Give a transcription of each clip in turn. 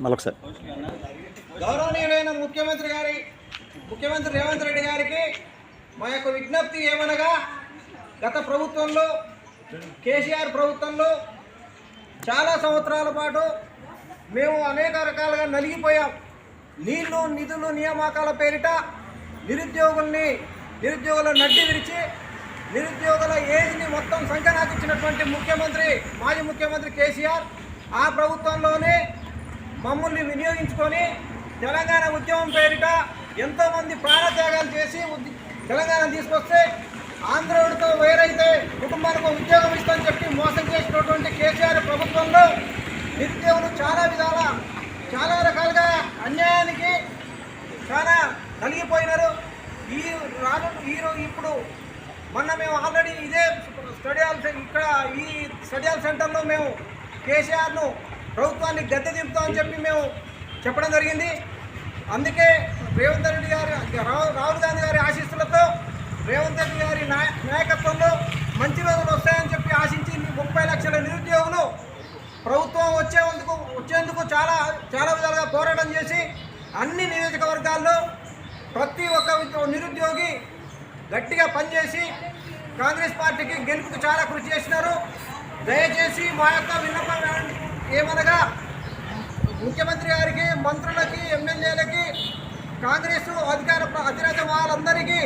మళ్ళొకసారి. గౌరవనీయులైన ముఖ్యమంత్రి గారి ముఖ్యమంత్రి రేవంత్ రెడ్డి గారికి మా యొక్క విజ్ఞప్తి ఏమనగా గత ప్రభుత్వంలో కేసీఆర్ ప్రభుత్వంలో చాలా సంవత్సరాల పాటు మేము అనేక రకాలుగా నలిగిపోయాం. నీళ్ళు నిధులు నియామకాల పేరిట నిరుద్యోగుల్ని నిరుద్యోగుల నడ్డి విరిచి నిరుద్యోగుల ఏజ్ని మొత్తం సంఖ్యనాకించినటువంటి ముఖ్యమంత్రి మాజీ ముఖ్యమంత్రి కేసీఆర్ ఆ ప్రభుత్వంలోనే మమ్మల్ని వినియోగించుకొని తెలంగాణ ఉద్యమం పేరిట ఎంతోమంది ప్రాణత్యాగాలు చేసి తెలంగాణ తీసుకొస్తే ఆంధ్రుడితో వేరైతే కుటుంబానికి ఉద్యోగం ఇస్తామని చెప్పి మోసం చేసినటువంటి కేసీఆర్ ప్రభుత్వంలో నిరుద్యోగులు చాలా విధాల చాలా రకాలుగా అన్యాయానికి చాలా నలిగిపోయినారు ఈ రాను ఈ ఇప్పుడు మొన్న మేము ఆల్రెడీ ఇదే స్టడీ హాల్ ఇక్కడ ఈ స్టడీ హాల్ సెంటర్లో మేము కేసీఆర్ను ప్రభుత్వాన్ని గద్దె దింపుతామని చెప్పి మేము చెప్పడం జరిగింది. అందుకే రేవంత్ రెడ్డి గారి రాహుల్ రాహుల్ గాంధీ గారి ఆశీస్సులతో రేవంత్ రెడ్డి గారి నాయ- నాయకత్వంలో మంచి రోజులు వస్తాయని చెప్పి ఆశించి ముప్పై లక్షల నిరుద్యోగులు ప్రభుత్వం వచ్చేందుకు వచ్చేందుకు చాలా చాలా విధాలుగా పోరాటం చేసి అన్ని నియోజకవర్గాల్లో ప్రతి ఒక్క నిరుద్యోగి గట్టిగా పనిచేసి కాంగ్రెస్ పార్టీకి గెలుపుకు చాలా కృషి చేసినారు. దయచేసి మా యొక్క విన్నపం ఏమనగా ముఖ్యమంత్రి గారికి మంత్రులకి ఎమ్మెల్యేలకి కాంగ్రెస్ అధికార ప్ర- అధినేత వాళ్ళందరికీ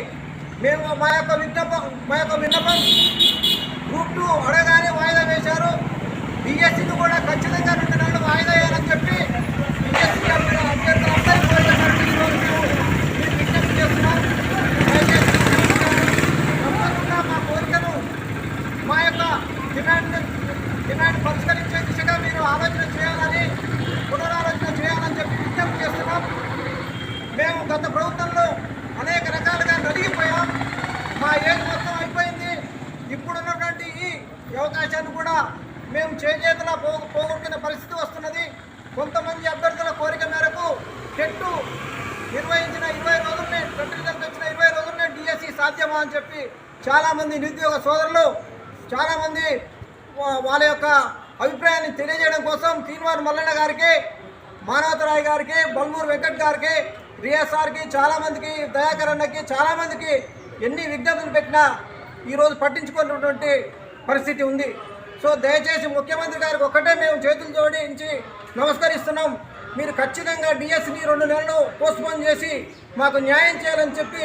మేము మా యొక్క విన్నపం మా యొక్క విన్నపం గ్రూప్ టూ అడగానే వాయిదా వేశారు డిఎస్సీని కూడా ఖచ్చితంగా రెండు నెలలు వాయిదా వేయాలని చెప్పి డిఎస్సీ అభ్యర్థులందరికీ కోరినటువంటి ఈరోజు మేము మీకు విజ్ఞప్తి చేస్తున్నాం దయచేసి తప్పకుండా మా కోరికను మా యొక్క డిమాండ్ డిమాండ్ పరిష్కరించే దిశగా మీరు ఆలోచన చేయాలని పునరాలోచన చేయాలని చెప్పి విజ్ఞప్తి చేస్తున్నాం. మేము గత ప్రభుత్వంలో అనేక రకాలుగా నలిగిపోయాం. మా ఏజ్ మొత్తం అయిపోయింది. ఇప్పుడున్నటువంటి ఈ అవకాశాన్ని కూడా మేము చేజేతలా పో పోగొట్టిన పరిస్థితి వస్తున్నది. కొంతమంది అభ్యర్థుల కోరిక మేరకు టెట్టు నిర్వహించిన ఇరవై రోజులనే టెట్ రిజల్ట్ వచ్చిన ఇరవై రోజులనే డిఎస్సి సాధ్యమా అని చెప్పి చాలామంది నిరుద్యోగ సోదరులు చాలామంది వాళ్ళ యొక్క అభిప్రాయాన్ని తెలియజేయడం కోసం తీన్వార్ మల్లన్న గారికి మానవతరాయ్ గారికి బల్మూర్ వెంకట్ గారికి రిఎస్ఆర్కి చాలామందికి దయాకర్ అన్నకి చాలామందికి ఎన్ని విజ్ఞప్తులు పెట్టినా ఈరోజు పట్టించుకున్నటువంటి పరిస్థితి ఉంది. సో దయచేసి ముఖ్యమంత్రి గారికి ఒక్కటే మేము చేతులు జోడించి నమస్కరిస్తున్నాం. మీరు ఖచ్చితంగా డిఎస్సిని రెండు నెలలు పోస్ట్పోన్ చేసి మాకు న్యాయం చేయాలని చెప్పి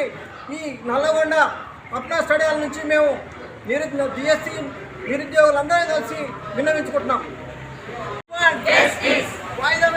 ఈ నల్లగొండ అప్నా స్టేడియాల నుంచి మేము నిరు డిఎస్సి నిరుద్యోగులందరూ కలిసి విన్నవించుకుంటున్నాం. వాయిదా